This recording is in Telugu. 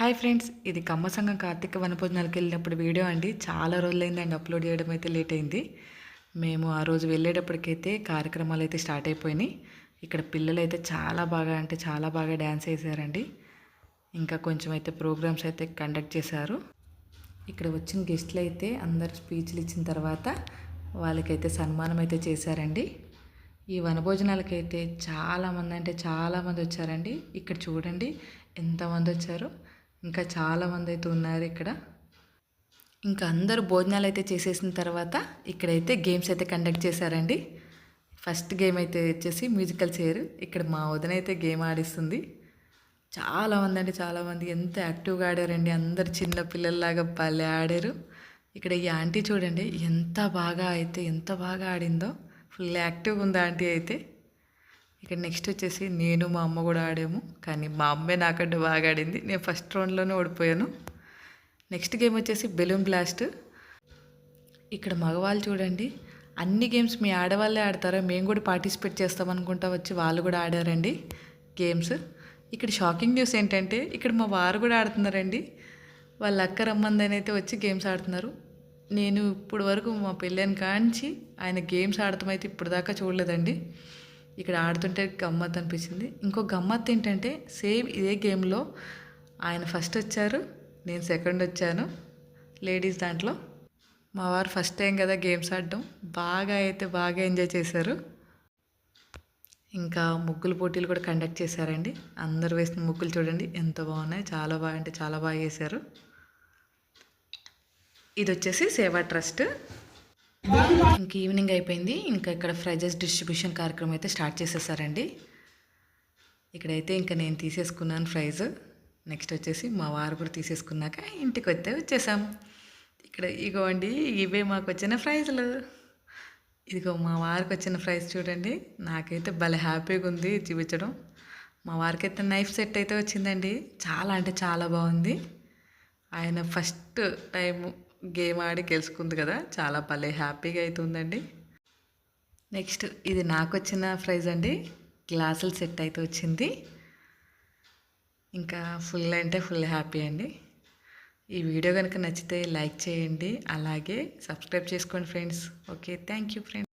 హాయ్ ఫ్రెండ్స్ ఇది కమ్మ సంఘం కార్తీక వనభోజనాలకు వెళ్ళినప్పుడు వీడియో అండి. చాలా రోజులైందండి అప్లోడ్ చేయడం అయితే లేట్ అయింది. మేము ఆ రోజు వెళ్ళేటప్పటికైతే కార్యక్రమాలు అయితే స్టార్ట్ అయిపోయినాయి. ఇక్కడ పిల్లలు అయితే చాలా బాగా అంటే చాలా బాగా డ్యాన్స్ వేసారండి. ఇంకా కొంచెం అయితే ప్రోగ్రామ్స్ అయితే కండక్ట్ చేశారు. ఇక్కడ వచ్చిన గెస్ట్లు అయితే అందరు స్పీచ్లు ఇచ్చిన తర్వాత వాళ్ళకైతే సన్మానం అయితే చేశారండి. ఈ వనభోజనాలకైతే చాలామంది అంటే చాలామంది వచ్చారండి. ఇక్కడ చూడండి ఎంతమంది వచ్చారో. ఇంకా చాలామంది అయితే ఉన్నారు ఇక్కడ. ఇంకా అందరూ భోజనాలు అయితే చేసేసిన తర్వాత ఇక్కడైతే గేమ్స్ అయితే కండక్ట్ చేశారండి. ఫస్ట్ గేమ్ అయితే వచ్చేసి మ్యూజికల్ చైర్ ఇక్కడ మా వదిన అయితే గేమ్ ఆడిస్తుంది. చాలామంది అంటే చాలామంది ఎంత యాక్టివ్గా ఆడారండి. అందరు చిన్న పిల్లల్లాగా భలే ఆడారు. ఇక్కడ ఈ ఆంటీ చూడండి ఎంత బాగా అయితే ఎంత బాగా ఆడిందో. ఫుల్ యాక్టివ్గా ఉంది ఆంటీ అయితే. ఇక్కడ నెక్స్ట్ వచ్చేసి నేను మా అమ్మ కూడా ఆడాము. కానీ మా అమ్మే నాకంటే బాగా ఆడింది. నేను ఫస్ట్ రౌండ్లోనే ఓడిపోయాను. నెక్స్ట్ గేమ్ వచ్చేసి బెలూన్ బ్లాస్ట్ ఇక్కడ మగవాళ్ళు చూడండి అన్ని గేమ్స్ మీ ఆడవాళ్ళే ఆడతారా? మేము కూడా పార్టిసిపేట్ చేస్తామనుకుంటా వచ్చి వాళ్ళు కూడా ఆడారండి గేమ్స్ ఇక్కడ షాకింగ్ న్యూస్ ఏంటంటే ఇక్కడ మా వారు కూడా ఆడుతున్నారండి. వాళ్ళ అక్క రమ్మందని అయితే వచ్చి గేమ్స్ ఆడుతున్నారు. నేను ఇప్పుడు వరకు మా పెళ్ళని కాంచి ఆయన గేమ్స్ ఆడటం అయితే ఇప్పుడు దాకా చూడలేదండి. ఇక్కడ ఆడుతుంటే గమ్మత్ అనిపించింది. ఇంకో గమ్మత్ ఏంటంటే సేమ్ ఇదే గేమ్లో ఆయన ఫస్ట్ వచ్చారు నేను సెకండ్ వచ్చాను లేడీస్ దాంట్లో. మా వారు ఫస్ట్ టైం కదా గేమ్స్ ఆడడం బాగా అయితే బాగా ఎంజాయ్ చేశారు. ఇంకా ముగ్గులు పోటీలు కూడా కండక్ట్ చేశారండి. అందరు వేసిన ముగ్గులు చూడండి ఎంత బాగున్నాయి. చాలా బాగా అంటే చాలా బాగా వేశారు. ఇది వచ్చేసి సేవా ట్రస్ట్. ఇంక ఈవినింగ్ అయిపోయింది. ఇంకా ఇక్కడ ఫ్రైజెస్ డిస్ట్రిబ్యూషన్ కార్యక్రమం అయితే స్టార్ట్ చేసేసారండి. ఇక్కడైతే ఇంకా నేను తీసేసుకున్నాను ఫ్రైజ్. నెక్స్ట్ వచ్చేసి మా వారు కూడా తీసేసుకున్నాక ఇంటికి వస్తే వచ్చేసాం. ఇక్కడ ఇగోండి ఇవే మాకు వచ్చిన ఫ్రైజులు. ఇదిగో మా వారికి వచ్చిన ప్రైజ్ చూడండి. నాకైతే భలే హ్యాపీగా ఉంది చూపించడం. మా వారికి అయితే నైఫ్ సెట్ అయితే వచ్చిందండి. చాలా అంటే చాలా బాగుంది. ఆయన ఫస్ట్ టైము గేమ్ ఆడి గెలుచుకుంది కదా. చాలా భలే హ్యాపీగా అవుతుందండి నెక్స్ట్ ఇది నాకు వచ్చిన ప్రైజ్ అండి. గ్లాసులు సెట్ అయితే వచ్చింది. ఇంకా ఫుల్ అంటే ఫుల్ హ్యాపీ అండి. ఈ వీడియో కనుక నచ్చితే లైక్ చేయండి. అలాగే సబ్స్క్రైబ్ చేసుకోండి friends. Okay thank you friends.